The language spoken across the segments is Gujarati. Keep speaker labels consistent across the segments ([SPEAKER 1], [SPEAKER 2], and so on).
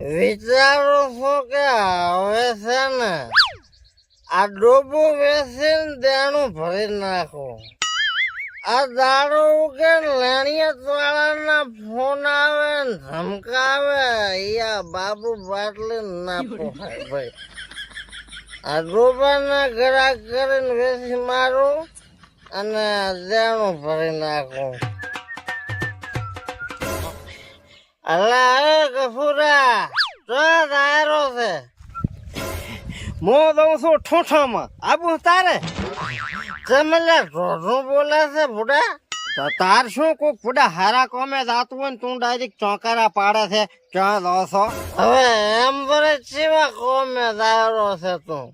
[SPEAKER 1] વિચારો છો કે હવે છે ને આ ડોબો વેચીને દેણું ભરી નાખો. આ દાડો કે લેણિયત વાળાના ફોન આવે ને ધમકાવે અહીંયા બાબુ બાટલી ના પોહાય ભાઈ. આ ડોબાના ગ્રાહક કરીને વેચી મારું અને દેણું ભરી નાખું. અલા એ ગફુરા તો દાયરો છે.
[SPEAKER 2] મો દઉં છું ઠોઠામાં. આબુ તારે?
[SPEAKER 1] તમે લે ઢોઢું બોલે છે બુડા
[SPEAKER 2] તાર શું કોક ફૂડા હારા કોમે જાતું હોય ને તું ડાયરેક્ટ ચોંકારા પાડે છે. ક્યાં દો છો?
[SPEAKER 1] હવે એમ બરે ચેવા કોમે દાયરો છે તું?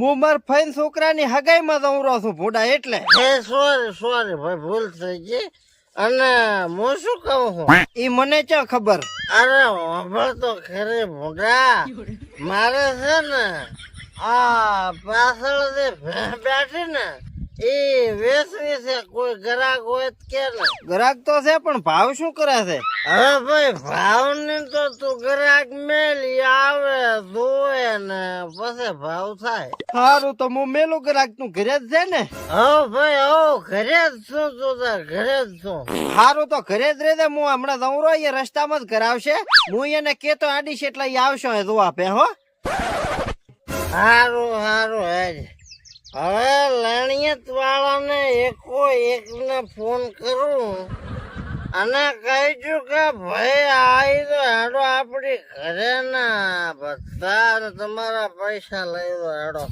[SPEAKER 2] હું માર ફઈન છોકરાની હગાઈમાં દઉં રહું છું ફૂડા એટલે.
[SPEAKER 1] સોરી સોરી ભાઈ ભૂલ થઈ ગઈ. અને હું શું કહું છું?
[SPEAKER 2] ઈ મને ક્યાં ખબર?
[SPEAKER 1] અરે હોભળ તો ખરી ભૂંડા મારે છે ને આ પાછળ જે બેઠી ને એ વેચવી છે કોઈ ગ્રાહક હોય કે
[SPEAKER 2] ગ્રાહક તો છે પણ ભાવ શું કરે છે?
[SPEAKER 1] હવે ભાઈ ભાવ ને તો તું ગ્રાહક મેલી આવે જોવે ને પછી ભાવ થાય.
[SPEAKER 2] સારું તો હું મેલું ગ્રાહક તું ઘરે જ છે ને?
[SPEAKER 1] હા ભાઈ હો ઘરે જ છું તું ઘરે જ છું.
[SPEAKER 2] સારું તો ઘરે જ રહેજે હું હમણાં જઉં રહો એ રસ્તામાં જ કરાવશે હું એને કેતો આડીશ એટલે આવશો એ જોવા પે હો.
[SPEAKER 1] હારું સારું હેજ હવે લણિયત વાળાને એકો એકને ફોન કરું અને કહીશું કે ભાઈ આવી તો હેડો આપણી ઘરે ના બધા તમારા પૈસા લઈ દો હેડો.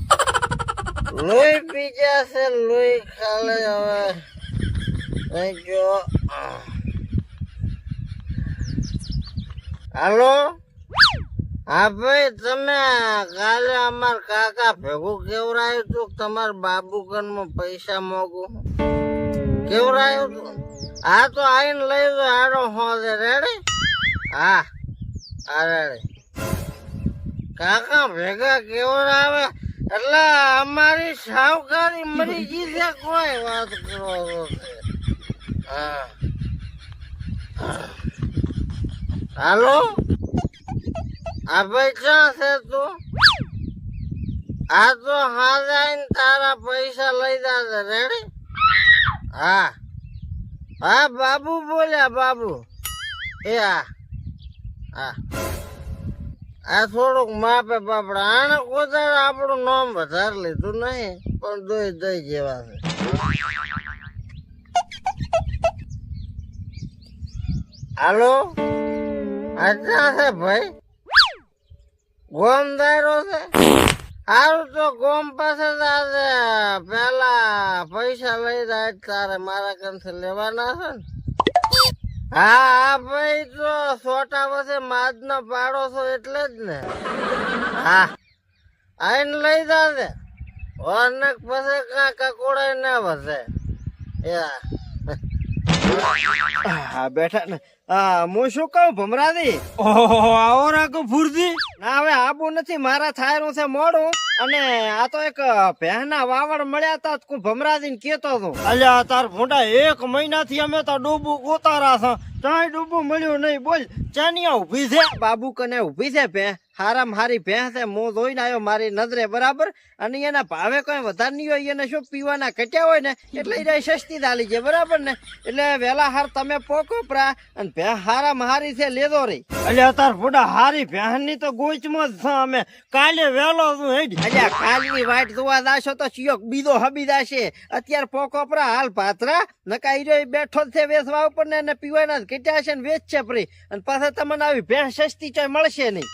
[SPEAKER 1] લોહી પી છે લોહી ખાલે હવે. જો. હાલો? હા ભાઈ, તમે કાલે અમાર કાકા ભેગું કેવરાયું તું તમાર બાબુ કનમાં પૈસા મોગું કેવરાયું તું? હા તો આઈને લઈ દો હાડો હોદે રેડી? હા હા, રેડી. કાકા ભેગા કેવરાવે? એટલે અમારી સાવકારી મરી ગઈ છે, કોઈ વાત કરો હા. હાલો? ભાઈ ક્યાં છે તું? આ તો હાજાઈને તારા પૈસા લઈ જાશે રેડી હા. હા, બાબુ બોલ્યા, બાબુ. એ હા હા. આ થોડુંક માપે બાપડા. આને કોદાળ આપણું નામ વધારે લીધું નહીં, પણ દોઈ દઈ જેવા છે. હાલો? અચ્છા છે ભાઈ? ગોમ દાયરો છે? સારું તો ગોમ પાસે જાજે પેલા પૈસા લઈ જાય તારે મારા કંસે લેવાના છે ને? હા હા ભાઈ તો સોટા પાસે માજ નો પાડો છો એટલે જ ને. હા, આઈને લઈ જાજે. અને પાસે કા કકોડાય ના વસે
[SPEAKER 2] હા, બેઠા ને. હા શું કહું ભમરાદી? ઓહો આવો રાખો ફૂરજી ના હવે આબુ નથી મારા થાયરું છે મોડું. અને આ તો એક પહેના વાવડ મળ્યા તા તું ભમરાજી ને કેતો હતો. અલ્યા તાર ભૂંડા એક મહિનાથી અમે તો ડૂબું ગોતારા છે. ચાય ડૂબું મળ્યું નહીં બોલ ચાનિયા ઊભી છે? બાબુ કને ઊભી છે ભે હારામ હારી ભેંસ છે હું જોઈને આવ્યો મારી નજરે બરાબર? અને એના ભાવે કોઈ વધારે નહીં હોય એને શું પીવાના ઘટ્યા હોય ને એટલે એ સસ્તી દાલી છે બરાબર ને? એટલે વેલા હાર તમે પોકો પ્રા અને ભેં હારામ હારી છે લેજો રે. એટલે તાર ફોડા હારી ભેંસની તો ગોચમાં જ છે અમે કાલે વેલો તું હેડ. અલ્યા કાલની વાટ જોવા જાશો તો ચિયોક બીજો હબી જાશે. અત્યારે પોકોપરા હાલ પાત્રા નકા ઈરો બેઠો છે વેચવા ઉપર ને પીવાના જ છે ને વેચ છે પ્રી. અને પાછા તમને આવી ભેહ સસ્તી ચાય મળશે નહીં.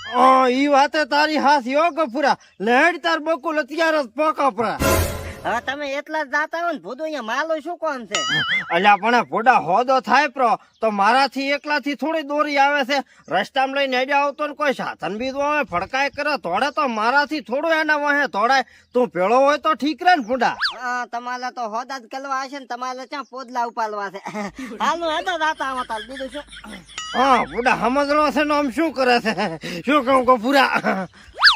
[SPEAKER 2] ઈ વાતે તારી હાથ યો ગફુરા લેડ તાર બકુલ અત્યારે જ પોકો પ્રા
[SPEAKER 3] હવે તમે એટલા જ જાતા હોય ને ભૂદું અહીંયા માલો શું કોણ છે?
[SPEAKER 2] અલ્યા પણ ભૂડા હોદો થાય પ્રો તો મારાથી એકલાથી થોડી દોરી આવે છે. રસ્તામાં લઈને હેડ્યા આવતો ને કોઈ સાધન બી આવે ફડકાય કરે થોડે તો મારાથી થોડું એના વહે થોડાય તું પેળો હોય તો ઠીક રે ને ફૂડા
[SPEAKER 3] હા તમારે તો હોદા જ કરવા હશે ને તમારે ત્યાં પોદલા ઉપાડવા છે? હાલું હેતો જાતા આમાં તાલ બીજું શું?
[SPEAKER 2] હા ભૂડા સમજણો છે ને આમ શું કરે છે? શું કહું કે પૂરા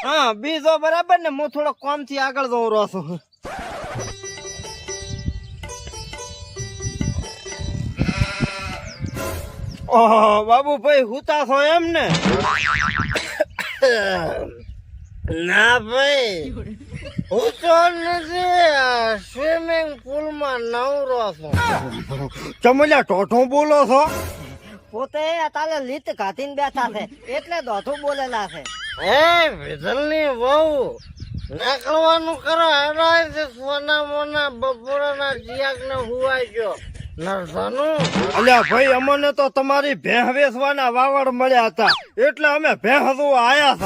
[SPEAKER 2] હા બીજો બરાબર ને હું થોડો કોમથી આગળ દોરો છું. ઓહો બાબુ ભાઈ હુતા છો એમ ને?
[SPEAKER 1] ના ભાઈ. હું તો નથી સ્વિમિંગ પુલમાં નવરો છું.
[SPEAKER 2] ચમલ્યા ટોઠું બોલો છો?
[SPEAKER 3] પોતે તારે લીટ ઘાતીને બેઠા છે એટલે દોઢું બોલેલા છે.
[SPEAKER 1] હે વિધલની વહુ. નીકળવાનું કરો હેરાય છે સોના મોના બપોરના જીયાક ને હુવાઈ ગયો.
[SPEAKER 2] અલ્યા ભાઈ, અમને તો તમારી ભેહ વેસવાના વાવડ મળ્યા હતા. એટલે અમે ભેહ જોવા આયા